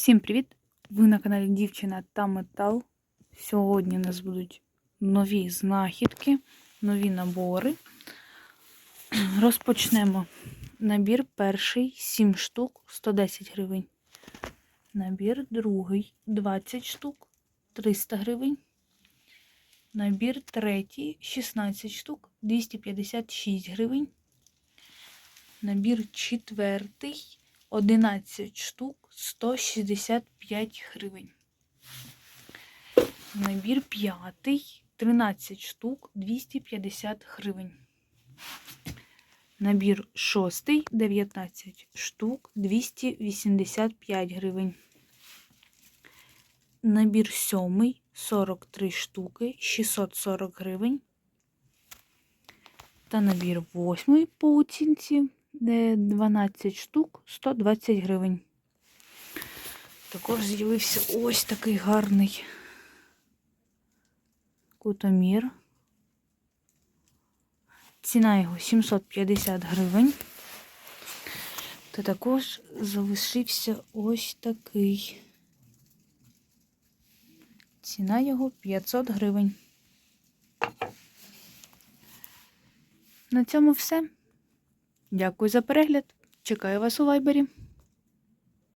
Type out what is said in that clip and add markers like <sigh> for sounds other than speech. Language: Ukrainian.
Всім привіт! Ви на каналі Дівчина та Метал. Сьогодні у нас будуть нові знахідки, нові набори. <clears throat> Розпочнемо. Набір перший 7 штук 110 гривень. Набір другий 20 штук 300 гривень. Набір третій 16 штук 256 гривень. Набір четвертий 11 штук 165 гривень. Набір п'ятий 13 штук 250 гривень. Набір шостий 19 штук 285 гривень. Набір сьомий 43 штуки 640 гривень. Та набір восьмий по оцінці 12 штук 120 гривень. Також з'явився ось такий гарний кутомір. Ціна його 750 гривень. Та також залишився ось такий. Ціна його 500 гривень. На цьому все. Дякую за перегляд. Чекаю вас у вайбері.